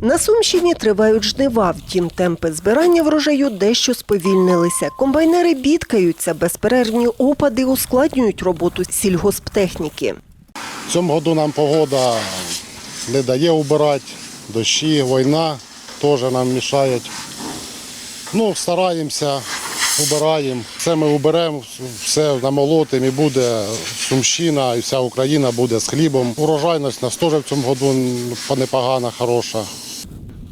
На Сумщині тривають жнива, втім темпи збирання врожаю дещо сповільнилися. Комбайнери бідкаються, безперервні опади ускладнюють роботу сільгосптехніки. В цьому году нам погода не дає убирати, дощі, війна теж нам мішають. Ну, стараємося, убираємо. Все ми уберемо, все намолотимо і буде Сумщина, і вся Україна буде з хлібом. Урожайність нас теж в цьому году непогана, хороша.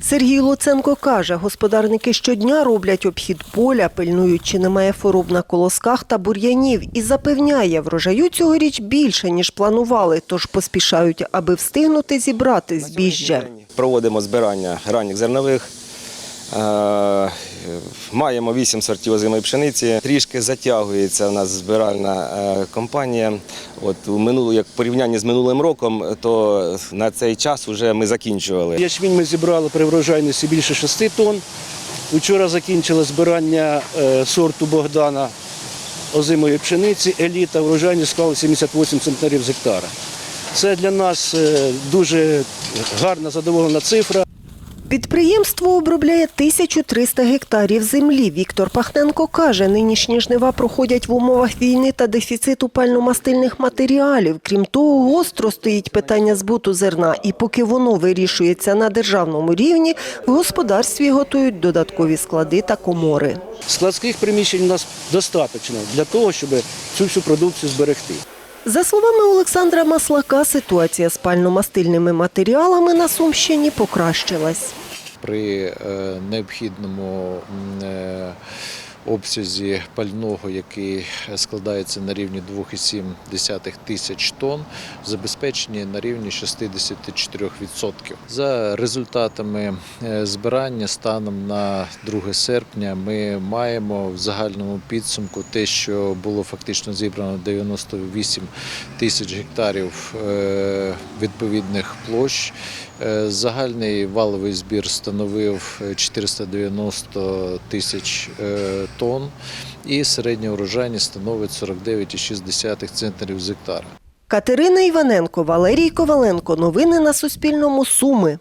Сергій Луценко каже, господарники щодня роблять обхід поля, пильнують, чи немає хвороб на колосках та бур'янів, і запевняє, врожаю цьогоріч більше, ніж планували, тож поспішають, аби встигнути зібрати збіжжя. Проводимо збирання ранніх зернових. Е, Маємо вісім сортів озимої пшениці. Трішки затягується у нас збиральна е, кампанія. От у минулу, як в порівнянні з минулим роком, то на цей час вже ми закінчували. Ячмінь ми зібрали при врожайності більше 6 тонн. Вчора закінчили збирання е, сорту Богдана озимої пшениці. Еліта врожайність склала 78 центнерів з гектара. Це для нас дуже гарна задоволена цифра. Підприємство обробляє 1300 гектарів землі. Віктор Пахненко каже, нинішні жнива проходять в умовах війни та дефіциту пальномастильних матеріалів. Крім того, гостро стоїть питання збуту зерна, і поки воно вирішується на державному рівні, в господарстві готують додаткові склади та комори. Складських приміщень у нас достатньо для того, щоб цю всю продукцію зберегти. За словами Олександра Маслака, ситуація з пальномастильними матеріалами на Сумщині покращилась. При е, необхідному е, обсязі пального, який складається на рівні 2,7 тисяч тонн, забезпечені на рівні 64%. За результатами е, збирання станом на 2 серпня ми маємо в загальному підсумку те, що було фактично зібрано 98 тисяч гектарів е, відповідних площ. Е, Загальний валовий збір становив е, 490 тисяч тонн і середня урожайність становить 49,6 центнерів з гектара. Катерина Іваненко, Валерій Коваленко. Новини на Суспільному. Суми.